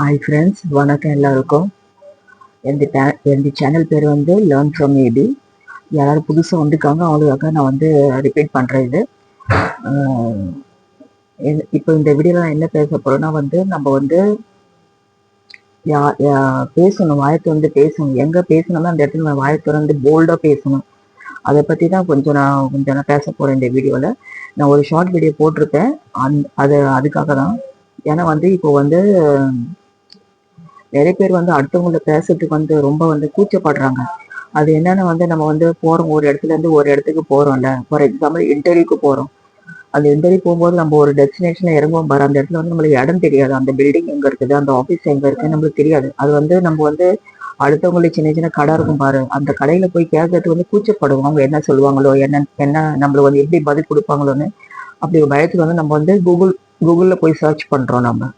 Hi friends வணக்கம் எல்லாருக்கும். எந்த எந்த சேனல் பேர் வந்து லேர்ன் ஃப்ரம் ஏபி யாராவது புதுசாக வந்திருக்காங்க அவங்களுக்காக நான் வந்து ரிப்பீட் பண்ணுறேன் இது. இப்போ இந்த வீடியோவில் நான் என்ன பேச போகிறேன்னா வந்து நம்ம வந்து யா யா- பேசணும் வாயை திறந்து பேசணும். எங்கே பேசணுமோ அந்த இடத்துல நம்ம வாயை திறந்து போல்டாக பேசணும். அதை பற்றி தான் கொஞ்சம் நான் கொஞ்சம் நான் பேச போகிறேன் இந்த வீடியோவில் நான் ஒரு ஷார்ட் வீடியோ போட்டிருப்பேன். அந் அது அதுக்காக தான். ஏன்னா வந்து இப்போ வந்து நிறைய பேர் வந்து அடுத்தவங்கள பேசுறதுக்கு வந்து ரொம்ப வந்து கூச்சப்படுறாங்க. அது என்னன்னு வந்து நம்ம வந்து போறோம் ஒரு இடத்துல இருந்து ஒரு இடத்துக்கு போறோம்ல. ஃபார் எக்ஸாம்பிள் இன்டர்வியூக்கு போறோம். அந்த இன்டர்வியூ போகும்போது நம்ம ஒரு டெஸ்டினேஷன்ல இறங்குவோம் பாரு. அந்த இடத்துல வந்து நம்மளுக்கு இடம் தெரியாது. அந்த பில்டிங் எங்க இருக்குது? அந்த ஆஃபீஸ் எங்க இருக்குன்னு நம்மளுக்கு தெரியாது. அது வந்து நம்ம வந்து அடுத்தவங்களுக்கு சின்ன சின்ன கடை இருக்கும் பாரு. அந்த கடையில போய் கேட்கறதுக்கு வந்து கூச்சப்படுவோம். அவங்க என்ன சொல்லுவாங்களோ என்ன என்ன நம்மளுக்கு வந்து எப்படி பதில் கொடுப்பாங்களோன்னு. அப்படி ஒரு பயத்துக்கு வந்து நம்ம வந்து கூகுள் கூகுளில் போய் சர்ச் பண்ணுறோம் நம்ம.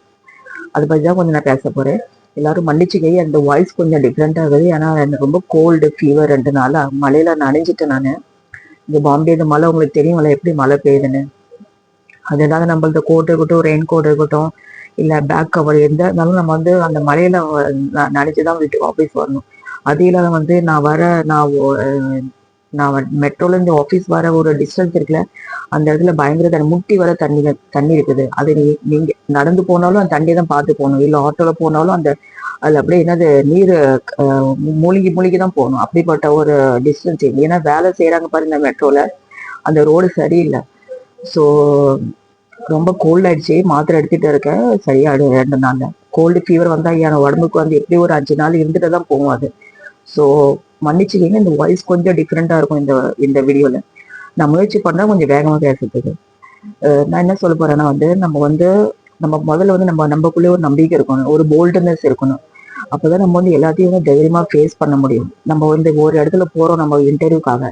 அதை பற்றி தான் கொஞ்சம் நான் பேச போகிறேன் எல்லாரும் மன்னிச்சுக்கே அந்த வாய்ஸ் கொஞ்சம் டிஃப்ரெண்ட் ஆகுது. ஏன்னா எனக்கு ரொம்ப கோல்டு ஃபீவர் ரெண்டுனால மழையில நனைஞ்சிட்டேன் நான். இந்த பாம்பே இந்த மழை உங்களுக்கு தெரியும்ல எப்படி மழை பெய்யுதுன்னு? அதனால நம்மள்ட்ட கோட் இருக்கட்டும் ரெயின் கோட் இருக்கட்டும் இல்ல பேக் கவர் எந்த இருந்தாலும் நம்ம வந்து அந்த மழையில நினைச்சு தான் வீட்டுக்கு ஆஃபீஸ் வரணும். அது இல்லாத வந்து நான் வர நான் நான் மெட்ரோல இருந்து ஆஃபீஸ் வர ஒரு டிஸ்டன்ஸ் இருக்குல்ல அந்த இடத்துல பயங்கர தண்ணி முட்டி வர தண்ணி தண்ணி இருக்குது. அது நீங்கள் நீங்க நடந்து போனாலும் அந்த தண்ணியை தான் பார்த்து போகணும். இல்லை ஆட்டோல போனாலும் அந்த அதில் அப்படியே என்னது நீர் மூழ்கி மூழ்கி தான் போகணும். அப்படிப்பட்ட ஒரு டிஸ்டன்ஸ் ஏன்னா வேலை செய்கிறாங்க பாரு இந்த மெட்ரோவில் அந்த ரோடு சரியில்லை. ஸோ ரொம்ப கோல்ட் ஆயிடுச்சு. மாத்திரை எடுத்துகிட்டு இருக்கேன். சரியாடு ரெண்டு நாளில். கோல்டு ஃபீவர் வந்தால் என் உடம்புக்கு வந்து எப்படி ஒரு அஞ்சு நாள் இருந்துட்டு தான் போகும் அது. ஸோ மன்னிச்சுக்கிங்க இந்த வாய்ஸ் கொஞ்சம் டிஃப்ரெண்ட்டாக இருக்கும் இந்த இந்த வீடியோவில் நான் முயற்சி பண்ணால் கொஞ்சம் வேகமாக பேசுறதுக்கு. நான் என்ன சொல்ல போகிறேன்னா வந்து நம்ம வந்து நம்ம முதல்ல வந்து நம்ம நம்மக்குள்ளே ஒரு நம்பிக்கை இருக்கணும். ஒரு போல்டுனஸ் இருக்கணும். அப்போதான் நம்ம வந்து எல்லாத்தையும் வந்து ஃபேஸ் பண்ண முடியும். நம்ம வந்து ஒரு இடத்துல போறோம் நம்ம இன்டர்வியூக்காக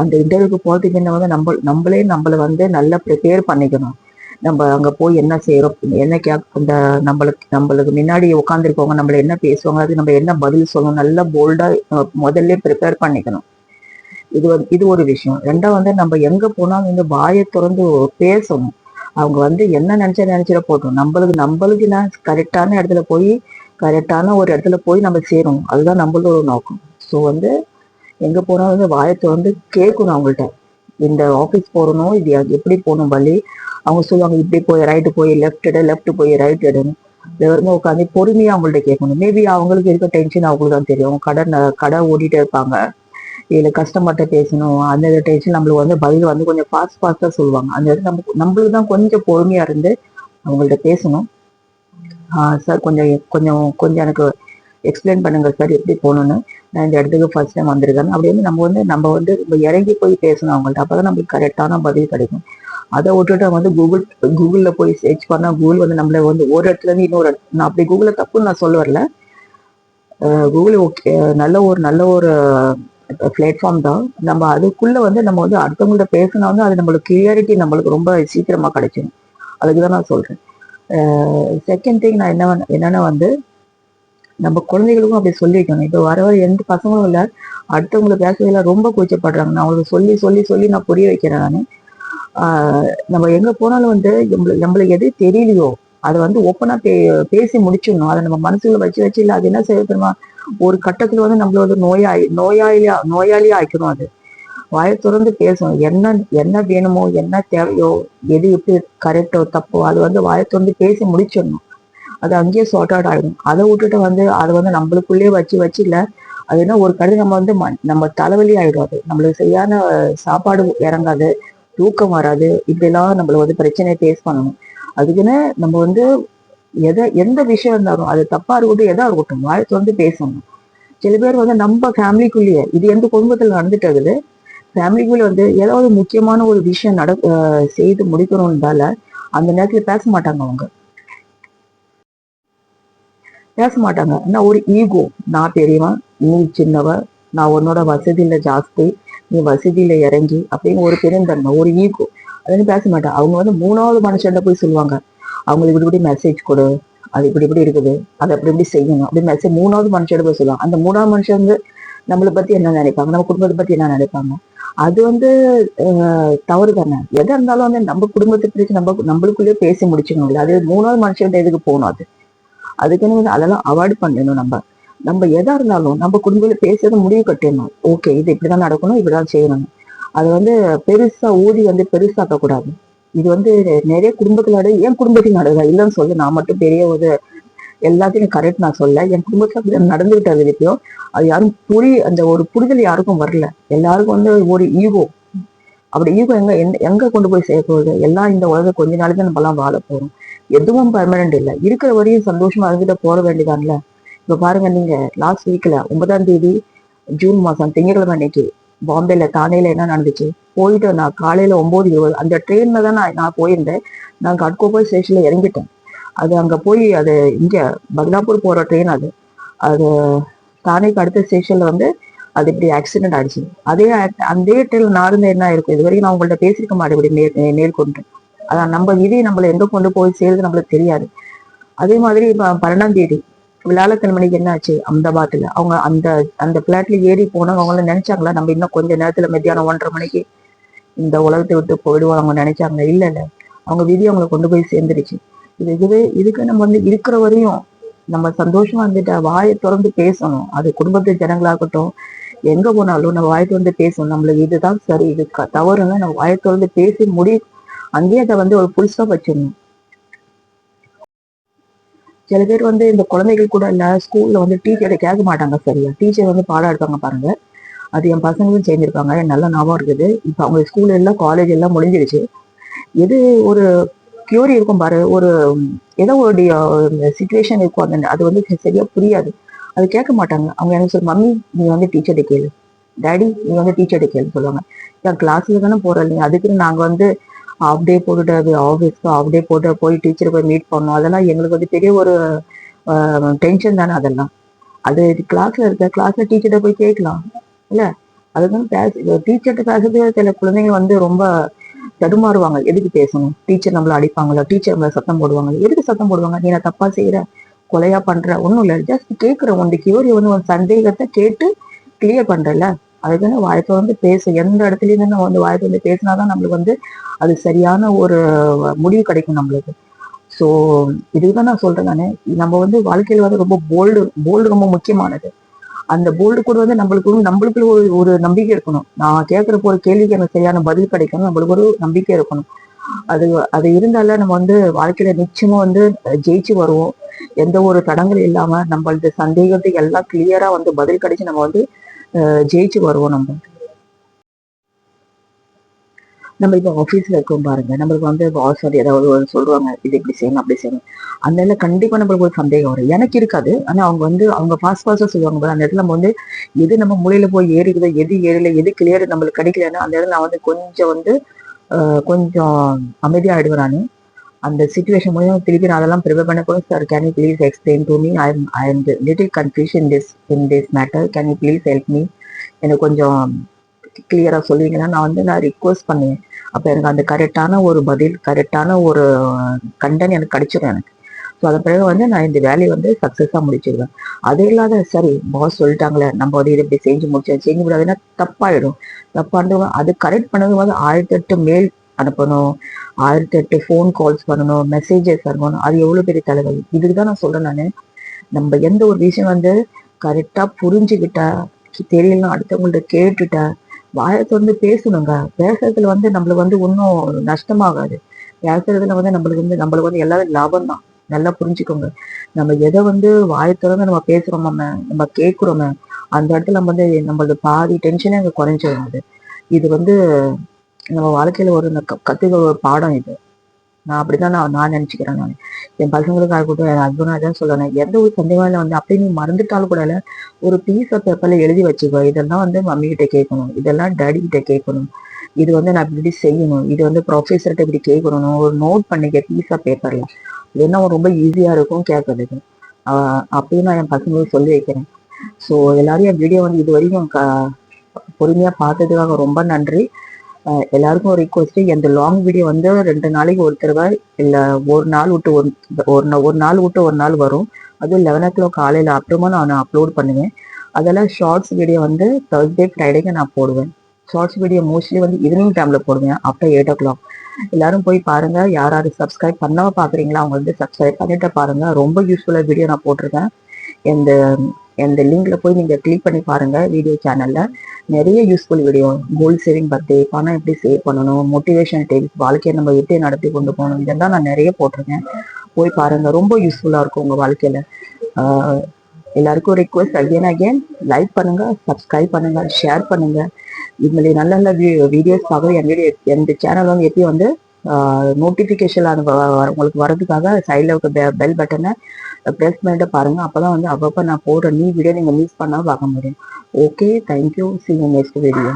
அந்த இன்டர்வியூக்கு போறதுக்கு என்ன வந்து நம்ம நம்மளே நம்மளை வந்து நல்லா ப்ரிப்பேர் பண்ணிக்கணும். நம்ம அங்க போய் என்ன செய்யறோம் என்ன கே அந்த நம்மளுக்கு நம்மளுக்கு முன்னாடி உட்காந்துருக்கவங்க நம்மள என்ன பேசுவாங்க அது நம்ம என்ன பதில் சொல்லணும் நல்லா போல்டா முதல்ல ப்ரிப்பேர் பண்ணிக்கணும். இது வந்து இது ஒரு விஷயம். ரெண்டாவது வந்து நம்ம எங்க போனாலும் இந்த வாயை திறந்து பேசணும். அவங்க வந்து என்ன நினச்சா நினச்சிட போட்டோம் நம்மளுக்கு நம்மளுக்கு நான் கரெக்டான இடத்துல போய் கரெக்டான ஒரு இடத்துல போய் நம்ம சேரும் அதுதான் நம்மளோட நோக்கம். ஸோ வந்து எங்கே போனாலும் வந்து வாயத்தை வந்து கேட்கணும் அவங்கள்ட்ட. இந்த ஆஃபீஸ் போகணும் இது எப்படி போகணும் வழி? அவங்க சொல்லுவாங்க இப்படி போய் ரைட்டு போய் லெஃப்ட் எடு லெஃப்ட் போய் ரைட் எடுன்னு. இருந்து உட்காந்து பொறுமையாக அவங்கள்ட்ட கேட்கணும். மேபி அவங்களுக்கு இருக்க டென்ஷன் அவங்களுக்கு தான் தெரியும். அவங்க கடை ந- கடை ஓடிட்டே இருப்பாங்க. இல்லை கஸ்டமர்கிட்ட பேசணும். அந்த டென்ஷன் நம்மளுக்கு வந்து பதில் வந்து கொஞ்சம் ஃபாஸ்ட் ஃபாஸ்ட்டாக சொல்லுவாங்க. அந்த இடத்துல நம்ம நம்மளுக்கு தான் கொஞ்சம் பொறுமையாக இருந்து அவங்கள்ட்ட பேசணும். சார் கொஞ்சம் கொஞ்சம் கொஞ்சம் எனக்கு எக்ஸ்பிளைன் பண்ணுங்கள் சார் எப்படி போகணுன்னு நான் இந்த இடத்துக்கு ஃபர்ஸ்ட் டைம் வந்திருக்கேன். அப்படி வந்து நம்ம வந்து நம்ம வந்து நம்ம இறங்கி போய் பேசணும் அவங்கள்ட்ட. அப்போ தான் நம்மளுக்கு கரெக்டான பதில் கிடைக்கும். அதை விட்டுட்டு வந்து கூகுள் கூகுளில் போய் சர்ச் பண்ணால் கூகுள் வந்து நம்மளை வந்து ஒரு இடத்துல இருந்து இன்னொரு இடத்துல நான் அப்படி கூகுளில் தப்புன்னு நான் சொல்ல வரல. கூகுள் ஓகே நல்ல ஒரு நல்ல ஒரு பிளாட்ஃபார்ம் தான். நம்ம அதுக்குள்ளே வந்து நம்ம வந்து அடுத்தவங்கள்ட்ட பேசினா வந்து அது நம்மளுக்கு கிளியாரிட்டி நம்மளுக்கு ரொம்ப சீக்கிரமாக கிடைச்சிடும் அதுக்கு தான் நான் சொல்கிறேன் செகண்ட் திங் நான் என்ன என்னன்னா வந்து நம்ம குழந்தைகளுக்கும் அப்படி சொல்லி வைக்கணும். இப்போ வர வர எந்த பசங்களும் இல்லை. அடுத்தவங்களை பேசுறதுல ரொம்ப கூச்சப்படுறாங்க. நான் அவங்களுக்கு சொல்லி சொல்லி சொல்லி நான் புரிய வைக்கிறேன் நான். நம்ம எங்க போனாலும் வந்து நம்மளுக்கு எது தெரியலையோ அதை வந்து ஓப்பனாக பே பேசி முடிச்சிடணும். அதை நம்ம மனசுல வச்சு வச்சு இல்லை அது என்ன செய்ய தெரியுமா? ஒரு கட்டத்துல வந்து நம்மள வந்து நோயாளி நோயாளியா நோயாளியா ஆயிக்கணும் அது. வாயை திறந்து பேசணும் என்ன என்ன வேணுமோ என்ன தேவையோ எது எப்படி கரெக்டோ தப்போ அது வந்து வாயை திறந்து பேசி முடிச்சிடணும். அது அங்கேயே சார்ட் அவுட் ஆகிடும் அதை விட்டுட்டு வந்து அதை வந்து நம்மளுக்குள்ளேயே வச்சு வச்சு இல்லை. அது என்ன ஒரு கடை நம்ம வந்து நம்ம தலைவலி ஆகிடும் அது நம்மளுக்கு சரியான சாப்பாடு இறங்காது தூக்கம் வராது. இப்படிலாம் நம்மள வந்து பிரச்சனையை ஃபேஸ் பண்ணணும். அதுக்குன்னு நம்ம வந்து எதை எந்த விஷயம் இருந்தாலும் அது தப்பா இருக்கட்டும் எதா இருக்கட்டும் வாயை திறந்து பேசணும். சில பேர் வந்து நம்ம ஃபேமிலிக்குள்ளேயே இது எந்த குடும்பத்தில் நடந்துட்டு இருக்குது ஃபேமிலிக்குள்ள வந்து ஏதாவது முக்கியமான ஒரு விஷயம் நட செய்து முடிக்கணும்னால அந்த நேரத்துல பேச மாட்டாங்க அவங்க. பேச மாட்டாங்க. ஆனா ஒரு ஈகோ நான் பெரியவன் நீ சின்னவ நான் உன்னோட வசதியில ஜாஸ்தி நீ வசதியில இறங்கி அப்படின்னு ஒரு பெருந்தன்மை ஒரு ஈகோ அதுன்னு பேச மாட்டேன் அவங்க வந்து மூணாவது மனுஷன்ட போய் சொல்லுவாங்க. அவங்களுக்கு இப்படி இப்படி மெசேஜ் கொடு அது இப்படி இப்படி இருக்குது அதை அப்படி இப்படி செய்யணும் அப்படி மெசேஜ் மூணாவது மனுஷன் போய் சொல்லுவாங்க. அந்த மூணாவது மனுஷன் வந்து நம்மளை பத்தி என்ன நினைப்பாங்க? நம்ம குடும்பத்தை பத்தி என்ன நினைப்பாங்க? அது வந்து தவறு தானே. எதா இருந்தாலும் வந்து நம்ம குடும்பத்தை பிரிச்சு நம்ம நம்மளுக்குள்ளேயே பேசி முடிச்சுக்கணும் அது மூணாவது மனுஷன் எதுக்கு போகணும் அது? அதுக்குன்னு அதெல்லாம் அவாய்ட் பண்ணணும் நம்ம. நம்ம எதா இருந்தாலும் நம்ம குடும்பத்தில் பேசுறது முடிவு கட்டிடணும். ஓகே இது இப்படிதான் நடக்கணும் இப்படிதான் செய்யணும். அது வந்து பெருசா ஊதி வந்து பெருசாக்க கூடாது. இது வந்து நிறைய குடும்பத்துல என் குடும்பத்தில் நடக்குதா இல்லைன்னு சொல்லி நான் மட்டும் பெரிய ஒரு எல்லாத்தையும் கரெக்ட் நான் சொல்ல என் குடும்பத்துல அப்படி நடந்துகிட்ட அது யாரும் புரி அந்த ஒரு புரிதல் யாருக்கும் வரல. எல்லாருக்கும் வந்து ஒரு ஈகோ. அப்படி ஈகோ எங்க எங்க கொண்டு போய் சேர்க்க எல்லாம் இந்த உலகம் கொஞ்ச நாளைக்கு நம்ம எல்லாம் வாழ போறோம். எதுவும் பர்மனன்ட் இல்லை. இருக்கிற வரையும் சந்தோஷமா இருந்துட்டு போற வேண்டியதான்ல. இப்ப பாருங்க நீங்க லாஸ்ட் வீக்ல ஒன்பதாம் தேதி ஜூன் மாசம் திங்கட்கிழமை அன்னைக்கு பாம்பேல தானேல என்ன நடந்துச்சு? போயிட்டு நான் காலையில ஒன்பது இருபது அந்த ட்ரெயின்ல தான் நான் நான் போயிருந்தேன். நான் கட்கோபாய் ஸ்டேஷன்ல இறங்கிட்டேன். அது அங்கே போய் அது இங்கே பத்லாப்பூர் போகிற ட்ரெயின் அது. அது தானேக்கு அடுத்த ஸ்டேஷனில் வந்து அது இப்படி ஆக்சிடென்ட் ஆயிடுச்சு. அதே அந்த ட்ரெயில் ட்ரெயின் நான் இருந்த என்ன இருக்கும் இது வரைக்கும் நான் உங்கள்ட்ட பேசியிருக்க மாட்டேன் இப்படி நேர் நேர்கொண்டு அதான் நம்ம விதி நம்மளை எங்கே கொண்டு போய் சேருது நம்மளுக்கு தெரியாது. அதே மாதிரி இப்போ பன்னெண்டாம் தேதி மணிக்கு என்ன ஆச்சு? அம்தாபாத்தில். அவங்க அந்த அந்த பிளாட்ல ஏறி போனவங்க அவங்கள நினைச்சாங்களா? நம்ம இன்னும் கொஞ்ச நேரத்தில் மத்தியானம் ஒன்றரை மணிக்கு இந்த உலகத்தை விட்டு போயிடுவோம் அவங்க நினைச்சாங்க இல்லை இல்லை. அவங்க விதி அவங்களை கொண்டு போய் சேர்ந்துருச்சு. இது இதுவே இதுக்கு நம்ம வந்து இருக்கிற வரையும் நம்ம சந்தோஷமா இருந்துட்டு வாயை திறந்து பேசணும். அது குடும்பத்து ஜனங்களாகட்டும் எங்க போனாலும் நம்ம வாயை திறந்து பேசணும். நம்மளுக்கு இதுதான் சரி இது க- தவறுன்னு நம்ம வாயை திறந்து பேசி முடி அங்கேயே அதை வந்து ஒரு புதுசா வச்சிடணும். சில பேர் வந்து இந்த குழந்தைகள் கூட இல்ல ஸ்கூல்ல வந்து டீச்சரை கேட்க மாட்டாங்க சரியா? டீச்சர் வந்து பாடம் எடுப்பாங்க பாருங்க. அது என் பசங்களும் சேர்ந்திருப்பாங்க. நல்ல ஞாபகம் இருக்குது. இப்போ அவங்க ஸ்கூல் எல்லாம் காலேஜ் எல்லாம் முடிஞ்சிருச்சு. எது ஒரு க்யூரி இருக்கும் பாரு. ஒரு ஏதோ ஒரு சுச்சுவேஷன் இருக்கும். அந்த அது வந்து சரியா புரியாது. அது கேட்க மாட்டாங்க. அவங்க எனக்கு சொல்ல மம்மி நீ வந்து டீச்சர்கிட்ட கேளு. டேடி நீ வந்து டீச்சர்கிட்ட கேளு சொல்லுவாங்க. என் கிளாஸில் தானே போறோம் நீ அதுக்குன்னு நாங்கள் வந்து ஆஃப் டே போட்டுட்டு அது ஆஃபீஸ்க்கு ஆஃப் டே போட்டு போய் டீச்சரை போய் மீட் பண்ணோம். அதெல்லாம் எங்களுக்கு வந்து பெரிய ஒரு டென்ஷன் தானே அதெல்லாம். அது கிளாஸில் இருக்க கிளாஸில் டீச்சர்கிட்ட போய் கேட்கலாம். இல்லை? அதுதான் பேச டீச்சர்கிட்ட பேசுறது சில குழந்தைங்க வந்து ரொம்ப தடுமாறுவாங்க. எதுக்கு பேசணும்? டீச்சர் நம்மள அடிப்பாங்களா? டீச்சர் நம்மள சத்தம் போடுவாங்க எதுக்கு சத்தம் போடுவாங்க? நீ நான் தப்பா செய்யற கொலையா பண்ற? ஒண்ணும் இல்ல. ஜஸ்ட் கேக்குற உன் கியூரி வந்து உன் சந்தேகத்தை கேட்டு கிளியர் பண்றல அதுக்குன்னு வாய்ப்பை வந்து பேச. எந்த இடத்துலயும் நம்ம வந்து வாய்ப்பு வந்து பேசினாதான் நம்மளுக்கு வந்து அது சரியான ஒரு முடிவு கிடைக்கும் நம்மளுக்கு. ஸோ இதுதான் நான் சொல்றேன் நானு. நம்ம வந்து வாழ்க்கையில வந்து ரொம்ப போல்டு போல்டு ரொம்ப முக்கியமானது. அந்த போல்டு கூட வந்து நம்மளுக்கு நம்மளுக்குள்ள நம்மளுக்கு ஒரு ஒரு நம்பிக்கை இருக்கணும். நான் கேட்கிற ஒரு கேள்விக்கு எனக்கு சரியான பதில் கிடைக்கணும். நம்மளுக்கு ஒரு நம்பிக்கை இருக்கணும். அது அது இருந்தால நம்ம வந்து வாழ்க்கையில நிச்சயமா வந்து ஜெயிச்சு வருவோம். எந்த ஒரு தடங்கள் இல்லாம நம்மளது சந்தேகத்துக்கு எல்லாம் கிளியரா வந்து பதில் கிடைச்சு நம்ம வந்து ஜெயிச்சு வருவோம் நம்ம. நம்ம இப்போ ஆஃபீஸில் இருக்கோம் பாருங்க. நம்மளுக்கு வந்து பாஸ் வந்து ஏதாவது ஒரு சொல்லுவாங்க இது இப்படி செய்யணும் அப்படி செய்யணும். அந்த இடத்துல கண்டிப்பாக நம்மளுக்கு ஒரு சந்தேகம் வரும். எனக்கு இருக்காது. ஆனால் அவங்க வந்து அவங்க ஃபாஸ்ட் ஃபாஸ்ட்டாக சொல்லுவாங்க பாரு, அந்த இடத்துல நம்ம வந்து எது நம்ம மூலையில் போய் ஏறிக்குதோ எது ஏறல எது கிளியர் நம்மளுக்கு கிடைக்கலன்னா அந்த இடத்துல நான் வந்து கொஞ்சம் வந்து கொஞ்சம் அமைதியாக ஆயிடுவேன் நான். அந்த சுச்சுவேஷன் மூலியம் திருப்பி நான் அதெல்லாம் ப்ரிப்பேர் பண்ண கூட sir can you please explain to me I I am little confusion this in this matter can you please help me எனக்கு கொஞ்சம் கிளியராக சொல்லுவீங்கன்னா நான் வந்து நான் ரிக்வஸ்ட் பண்ணுவேன். அப்போ எனக்கு அந்த கரெக்டான ஒரு பதில் கரெக்டான ஒரு கண்டன் எனக்கு கிடைச்சிடும் எனக்கு. ஸோ அதன் பிறகு வந்து நான் இந்த வேலையை வந்து சக்ஸஸாக முடிச்சிருவேன். அது இல்லாத சரி பாஸ் சொல்லிட்டாங்களே நம்ம வந்து இதை இப்படி செஞ்சு முடிச்சோம் செஞ்சு விடாதுன்னா தப்பாயிடும். தப்பாண்டு அது கரெக்ட் பண்ணது வந்து ஆயிரத்தி எட்டு மெயில் அனுப்பணும் ஆயிரத்தி எட்டு ஃபோன் கால்ஸ் பண்ணணும் மெசேஜஸ் அனுப்பணும். அது எவ்வளோ பெரிய தலைவலி? இதுக்கு தான் நான் சொல்கிறேன் நான். நம்ம எந்த ஒரு விஷயம் வந்து கரெக்டாக புரிஞ்சுக்கிட்டா தெரியலன்னா அடுத்தவங்கள்ட்ட கேட்டுட்டா வாழை தொடர்ந்து பேசணுங்க. பேசுறதுல வந்து நம்மளுக்கு வந்து ஒன்றும் நஷ்டமாகாது. பேசுறதுல வந்து நம்மளுக்கு வந்து நம்மளுக்கு வந்து எல்லாரும் லாபம் தான் நல்லா புரிஞ்சுக்கோங்க. நம்ம எதை வந்து வாயை திறந்து நம்ம பேசுறோமோ நம்ம கேட்குறோமே அந்த இடத்துல நம்ம வந்து நம்மளது பாதி டென்ஷனே அங்கே குறைஞ்சிடும் அது இது வந்து நம்ம வாழ்க்கையில ஒரு க- கத்துக்க ஒரு பாடம் இது. நான் அப்படிதான் நான் நான் நினச்சிக்கிறேன் நான். என் பசங்களுக்காக இருக்கட்டும் என் ஹஸ்பண்ட் தான் சொல்லணும். எந்த ஒரு சந்தேகம் வந்து அப்படியே நீ மறந்துட்டாலும் கூட ஒரு பீஸ் ஆஃப் பேப்பர்ல எழுதி வச்சுக்கோ. இதெல்லாம் வந்து மம்மி கிட்ட கேட்கணும். இதெல்லாம் டாடி கிட்ட கேட்கணும். இது வந்து நான் இப்படி செய்யணும். இது வந்து ப்ரொஃபஸர்கிட்ட இப்படி கேட்கணும். ஒரு நோட் பண்ணிக்க பீஸ் ஆஃப் பேப்பர்ல இதுனா ரொம்ப ஈஸியாக இருக்கும் கேட்கறதுக்கு. அப்படின்னு நான் என் பசங்களுக்கு சொல்லி வைக்கிறேன். ஸோ எல்லாரும் என் வீடியோ வந்து இது வரைக்கும் பொறுமையாக பொறுமையா பார்த்ததுக்காக ரொம்ப நன்றி. எல்லாருக்கும் ஒரு ரிக்வஸ்ட் இந்த லாங் வீடியோ வந்து ரெண்டு நாளைக்கு ஒரு தடவை இல்லை ஒரு நாள் விட்டு ஒரு ஒரு ஒரு நாள் விட்டு ஒரு நாள் வரும். அதுவும் லெவன் ஓ கிளாக் காலையில் அப்புறமா நான் அப்லோட் பண்ணுவேன். அதெல்லாம் ஷார்ட்ஸ் வீடியோ வந்து தேர்ஸ்டே ஃப்ரைடேக்கு நான் போடுவேன். ஷார்ட்ஸ் வீடியோ மோஸ்ட்லி வந்து ஈவினிங் டைமில் போடுவேன் ஆஃப்டர் எயிட் ஓ கிளாக் எல்லாரும் போய் பாருங்க யார் யார் சப்ஸ்கிரைப் பண்ணாம பார்க்குறீங்களா அவங்க வந்து சப்ஸ்கிரைப் பண்ணிட்டு பாருங்க. ரொம்ப யூஸ்ஃபுல்லாக வீடியோ நான் போட்டிருக்கேன். இந்த இந்த லிங்க்ல போய் நீங்க கிளிக் பண்ணி பாருங்க வீடியோ சேனல்ல நிறைய யூஸ்ஃபுல் வீடியோ கோல் சேவிங் பத்தி பணம் எப்படி சேவ் பண்ணணும் மோட்டிவேஷன் டிப்ஸ் வாழ்க்கையை நம்ம எப்படி நடத்தி கொண்டு போகணும் இதெல்லாம் நான் நிறைய போட்டிருக்கேன். போய் பாருங்க ரொம்ப யூஸ்ஃபுல்லா இருக்கும் உங்க வாழ்க்கையில. எல்லாருக்கும் ரிக்வெஸ்ட் அகேன் அகைன் லைக் பண்ணுங்க சப்ஸ்கிரைப் பண்ணுங்க ஷேர் பண்ணுங்க. இது நல்ல நல்ல வீடியோஸ்க்காக பார்க்க என் வீடியோ எந்த சேனல் வந்து எப்பயும் வந்து நோட்டிஃபிகேஷன் உங்களுக்கு வரதுக்காக சைடில் இருக்க பெல் பட்டனை ப்ரெஸ் பண்ணிட்டு பாருங்க. அப்பதான் வந்து அப்பப்போ நான் போடுற நியூ வீடியோ நீங்கள் மிஸ் பண்ணால் பார்க்க முடியும். Okay thank you see next video